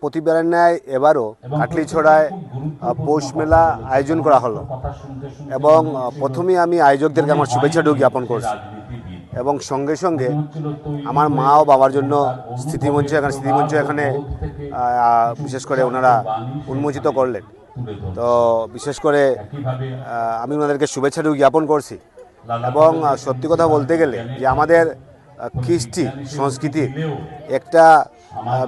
প্রতিবারের ন্যায় এবারও কাটলিছড়ায় পৌষ মেলা আয়োজন করা হলো। এবং আহ, প্রথমেই আমি আয়োজকদেরকে আমার শুভেচ্ছা জ্ঞাপন করছি। এবং সঙ্গে সঙ্গে আমার মা ও বাবার জন্য স্থিতিমঞ্চ এখানে স্মৃতিমঞ্চ এখানে বিশেষ করে ওনারা উন্মোচিত করলেন। তো বিশেষ করে আমি ওনাদেরকে শুভেচ্ছা জ্ঞাপন করছি। এবং সত্যি কথা বলতে গেলে যে আমাদের কৃষ্টি সংস্কৃতির একটা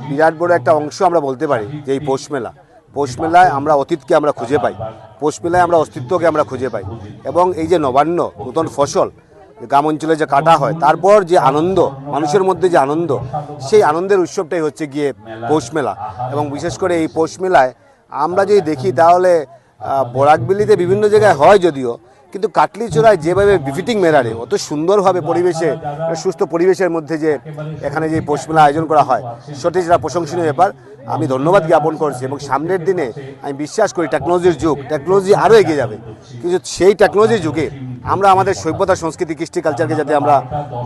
বিরাট বড় একটা অংশ আমরা বলতে পারি যে এই পৌষ মেলা। পৌষ মেলায় আমরা অতীতকে আমরা খুঁজে পাই। পৌষ মেলায় আমরা অস্তিত্বকে আমরা খুঁজে পাই। এবং এই যে নবান্ন নতুন ফসল, গ্রাম অঞ্চলে যে কাটা হয়, তারপর যে আনন্দ, মানুষের মধ্যে যে আনন্দ, সেই আনন্দের উৎসবটাই হচ্ছে গিয়ে পৌষ মেলা। এবং বিশেষ করে এই পৌষ মেলায় আমরা যদি দেখি, তাহলে বরাকবিলিতে বিভিন্ন জায়গায় হয় যদিও কিন্তু কাটলি কাটলিচোড়ায় যেভাবে বিফিটিং মেলারে অত সুন্দরভাবে পরিবেশে, সুস্থ পরিবেশের মধ্যে যে এখানে যে পৌষ মেলা আয়োজন করা হয় সত্যি যেটা প্রশংসনীয় ব্যাপার। আমি ধন্যবাদ জ্ঞাপন করছি এবং সামনের দিনে আমি বিশ্বাস করি টেকনোলজির যুগ টেকনোলজি আরও এগিয়ে যাবে। কিন্তু সেই টেকনোলজির যুগে আমরা আমাদের সভ্যতা, সংস্কৃতি, কৃষ্টি কালচারকে যাতে আমরা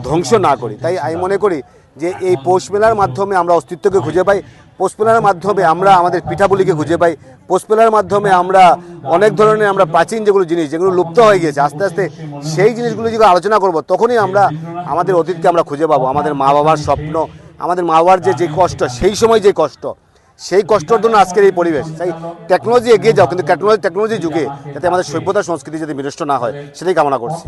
ধ্বংস না করি। তাই আমি মনে করি যে এই পৌষ মেলার মাধ্যমে আমরা অস্তিত্বকে খুঁজে পাই, পৌষ মেলার মাধ্যমে আমরা আমাদের পিঠাপুলিকে খুঁজে পাই, পৌষ মেলার মাধ্যমে আমরা অনেক ধরনের আমরা প্রাচীন যেগুলো জিনিস, যেগুলো লুপ্ত হয়ে গিয়েছে, আস্তে আস্তে সেই জিনিসগুলো যদি আলোচনা করব, তখনই আমরা আমাদের অতীতকে আমরা খুঁজে পাবো। আমাদের মা বাবার স্বপ্ন, আমাদের মা বাবার যে যে কষ্ট, সেই সময় যে কষ্ট, সেই কষ্টর জন্য আজকের এই পরিবেশ। তাই টেকনোলজি এগিয়ে যাও, কিন্তু টেকনোলজি টেকনোলজি যুগে যাতে আমাদের সভ্যতা সংস্কৃতি যাতে বিনষ্ট না হয়, সেটাই কামনা করছি।